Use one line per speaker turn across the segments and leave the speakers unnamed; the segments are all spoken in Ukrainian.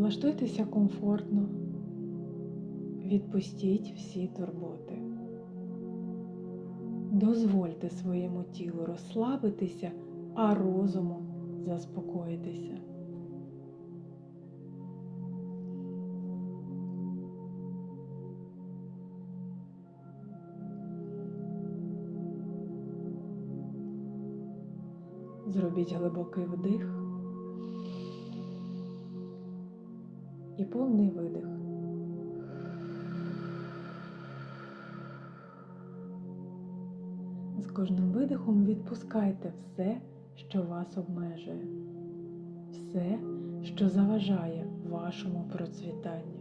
Влаштуйтеся комфортно, відпустіть всі турботи. Дозвольте своєму тілу розслабитися, а розуму заспокоїтися. Зробіть глибокий вдих і повний видих. З кожним видихом відпускайте все, що вас обмежує, все, що заважає вашому процвітанню.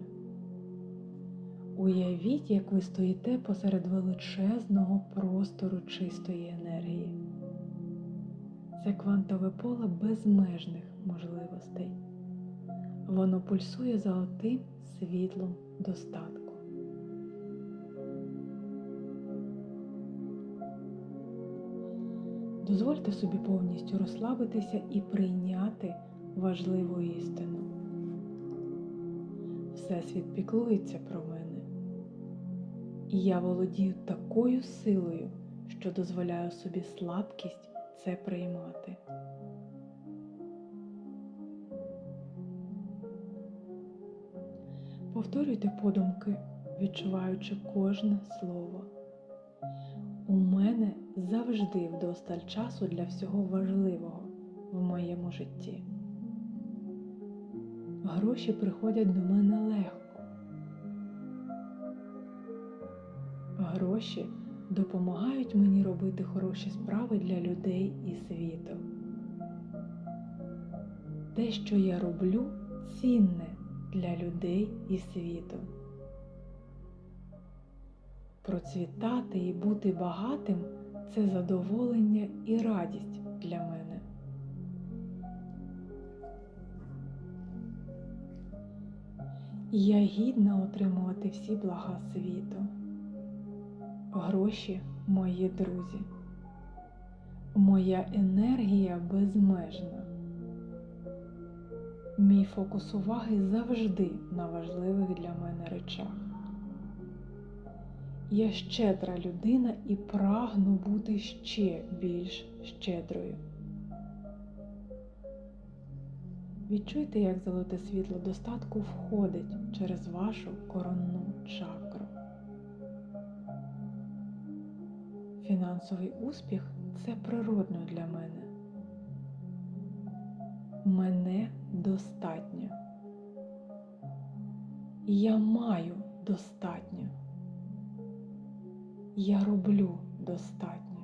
Уявіть, як ви стоїте посеред величезного простору чистої енергії. Це квантове поле безмежних можливостей. Воно пульсує золотим світлом достатку. Дозвольте собі повністю розслабитися і прийняти важливу істину. Всесвіт піклується про мене, і я володію такою силою, що дозволяю собі слабкість це приймати. Повторюйте подумки, відчуваючи кожне слово. У мене завжди вдосталь часу для всього важливого в моєму житті. Гроші приходять до мене легко. Гроші допомагають мені робити хороші справи для людей і світу. Те, що я роблю, цінне для людей і світу. Процвітати і бути багатим це задоволення і радість для мене. Я гідна отримувати всі блага світу. Гроші мої друзі. Моя енергія безмежна. Мій фокус уваги завжди на важливих для мене речах. Я щедра людина і прагну бути ще більш щедрою. Відчуйте, як золоте світло достатку входить через вашу коронну чакру. Фінансовий успіх це природно для мене. Мене достатньо. Я маю достатньо. Я роблю достатньо.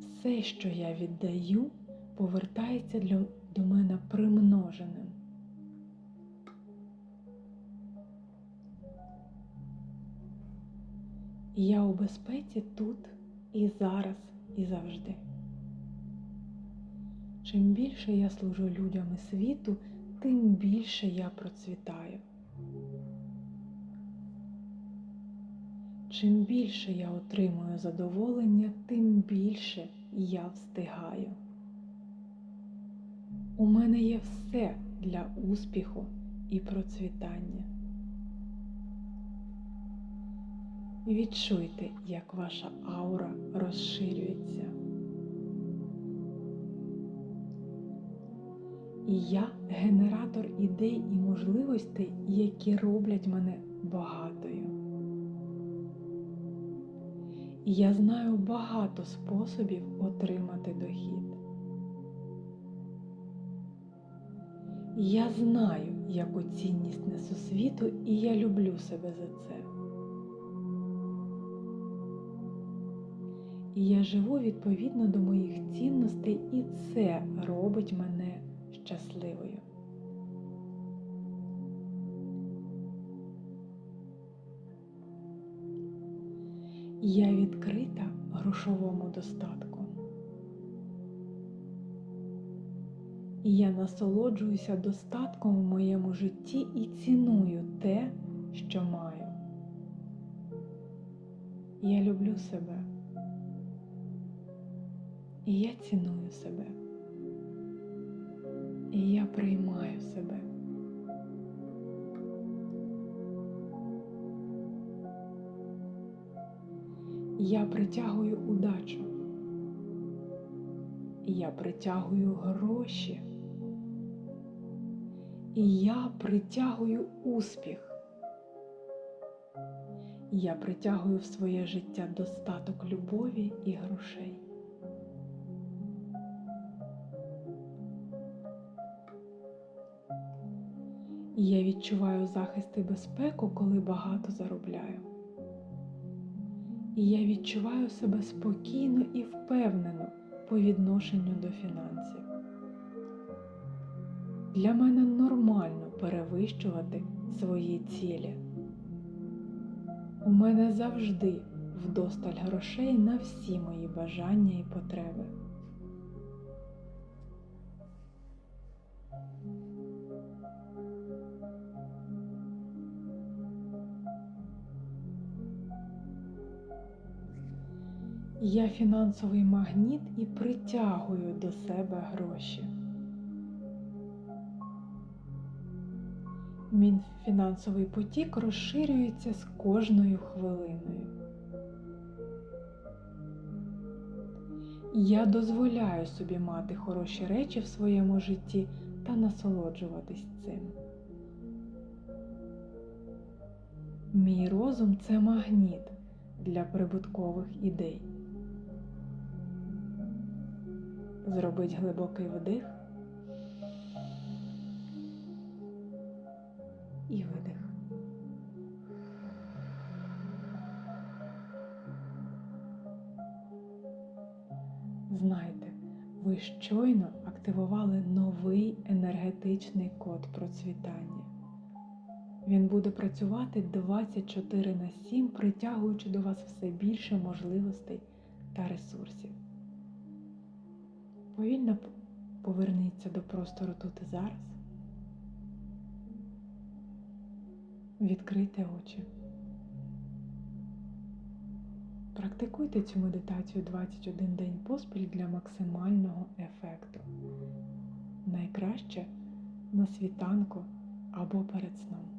Все, що я віддаю, повертається для, до мене примноженим. Я у безпеці тут і зараз, і завжди. Чим більше я служу людям і світу, тим більше я процвітаю. Чим більше я отримую задоволення, тим більше я встигаю. У мене є все для успіху і процвітання. Відчуйте, як ваша аура розширюється. І я генератор ідей і можливостей, які роблять мене багатою. І я знаю багато способів отримати дохід. Я знаю, яку цінність несу світу, і я люблю себе за це. І я живу відповідно до моїх цінностей, і це робить мене щасливою. Я відкрита грошовому достатку. Я насолоджуюся достатком в моєму житті і ціную те, що маю. Я люблю себе. І я ціную себе. І я приймаю себе. Я притягую удачу. Я притягую гроші. І я притягую успіх. Я притягую в своє життя достаток любові і грошей. І я відчуваю захист і безпеку, коли багато заробляю. І я відчуваю себе спокійно і впевнено по відношенню до фінансів. Для мене нормально перевищувати свої цілі. У мене завжди вдосталь грошей на всі мої бажання і потреби. Я фінансовий магніт і притягую до себе гроші. Мій фінансовий потік розширюється з кожною хвилиною. Я дозволяю собі мати хороші речі в своєму житті та насолоджуватись цим. Мій розум це магніт для прибуткових ідей. Зробить глибокий вдих і видих. Знайте, ви щойно активували новий енергетичний код процвітання. Він буде працювати 24 на 7, притягуючи до вас все більше можливостей та ресурсів. Повільно поверніться до простору тут і зараз. Відкрийте очі. Практикуйте цю медитацію 21 день поспіль для максимального ефекту. Найкраще на світанку або перед сном.